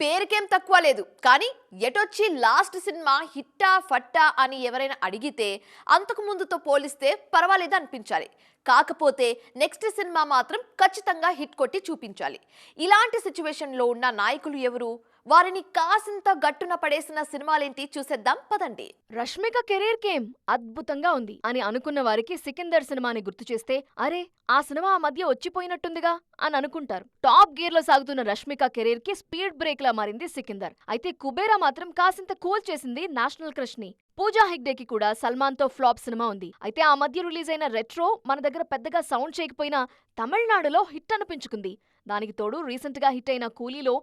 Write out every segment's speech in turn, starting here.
పేరుకేం తక్కువ లేదు. కానీ ఎటొచ్చి లాస్ట్ సినిమా హిట్టా ఫట్టా అని ఎవరైనా అడిగితే అంతకు ముందుతో పోలిస్తే పర్వాలేదు అనిపించాలి. కాకపోతే నెక్స్ట్ సినిమా మాత్రం ఖచ్చితంగా హిట్ కొట్టి చూపించాలి. ఇలాంటి సిచ్యువేషన్లో ఉన్న నాయకులు ఎవరు? వారిని కాసింత గట్టున పడేసిన సినిమాలేంటి చూసేద్దాం పదండి. రష్మిక కెరీర్ కేం అద్భుతంగా ఉంది అని అనుకున్న వారికి సికిందర్ సినిమాని గుర్తు చేస్తే అరే ఆ సినిమా ఆ మధ్య వచ్చిపోయినట్టుందిగా అని అనుకుంటారు. టాప్ గేర్లో సాగుతున్న రష్మిక కెరీర్కి స్పీడ్ బ్రేక్ లా మారింది సికిందర్. అయితే కుబేరా మాత్రం కాసింత కూల్ చేసింది నేషనల్ క్రష్ని పూజా హెగ్డేకి కూడా సల్మాన్తో ఫ్లాప్ సినిమా ఉంది. అయితే ఆ మధ్య రిలీజ్ అయిన రెట్రో మన దగ్గర పెద్దగా సౌండ్ చేయకపోయినా తమిళనాడులో హిట్ అనిపించుకుంది. దానికి తోడు రీసెంట్గా హిట్ అయిన కూలీలో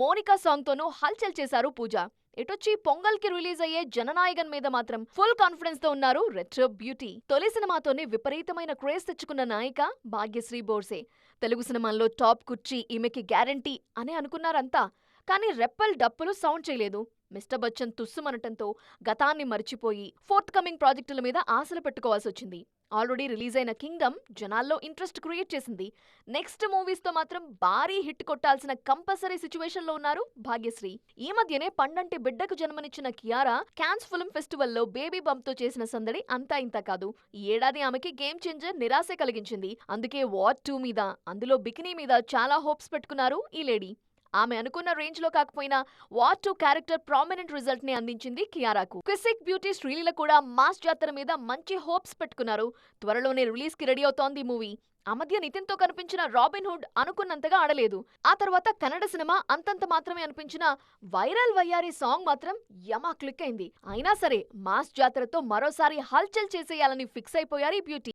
మోనికా సాంగ్తోనూ హల్చల్ చేశారు పూజ. ఎటొచ్చి పొంగల్కి రిలీజ్ అయ్యే జననాయకన్ మీద మాత్రం ఫుల్ కాన్ఫిడెన్స్తో ఉన్నారు రెట్రో బ్యూటీ. తొలి సినిమాతోనే విపరీతమైన క్రేజ్ తెచ్చుకున్న నాయిక భాగ్యశ్రీ బోర్సే. తెలుగు సినిమాల్లో టాప్ కుర్చీ ఈమెకి గ్యారంటీ అని అనుకున్నారంతా. కానీ రెప్పల్ డప్పులు సౌండ్ చేయలేదు. మిస్టర్ బచ్చన్ తుస్సుమనటంతో గతాన్ని మర్చిపోయి ఫోర్త్ కమింగ్ ప్రాజెక్టుల మీద ఆశలు పెట్టుకోవాల్సి వచ్చింది ఆల్రెడీ రిలీజ్ అయిన కింగ్డమ్ జనాల్లో ఇంట్రెస్ట్ క్రియేట్ చేసింది. నెక్స్ట్ మూవీస్తో మాత్రం భారీ హిట్ కొట్టాల్సిన కంపల్సరీ సిచ్యువేషన్లో ఉన్నారు భాగ్యశ్రీ. ఈ మధ్యనే పండంటి బిడ్డకు జన్మనిచ్చిన కియారా క్యాన్స్ ఫిల్మ్ ఫెస్టివల్లో బేబీ బంప్తో చేసిన సందడి అంతా ఇంత కాదు. ఈ ఏడాది ఆమెకి గేమ్ చేంజర్ నిరాశ కలిగించింది. అందుకే వార్ టూ మీద అందులో బికినీ మీద చాలా హోప్స్ పెట్టుకున్నారు ఈ లేడీ. ఆమె అనుకున్న రేంజ్లో కాకపోయినా వార్ టూ క్యారెక్టర్ ప్రామినెంట్ రిజల్ట్ని అందించింది కియారాకు. క్విసిక్ బ్యూటీ శ్రీలీల కూడా మాస్ జాతర మీద మంచి హోప్స్ పెట్టుకున్నారు. త్వరలోనే రిలీజ్కి రెడీ అవుతోంది మూవీ. ఆ మధ్య నితిన్తో కనిపించిన రాబిన్ హుడ్ అనుకున్నంతగా ఆడలేదు. ఆ తర్వాత కన్నడ సినిమా అంతంత మాత్రమే అనిపించిన వైరల్ వయ్యారి సాంగ్ మాత్రం యమా క్లిక్ అయింది. అయినా సరే మాస్ జాతరతో మరోసారి హల్చల్ చేసేయాలని ఫిక్స్ అయిపోయారు ఈ బ్యూటీ.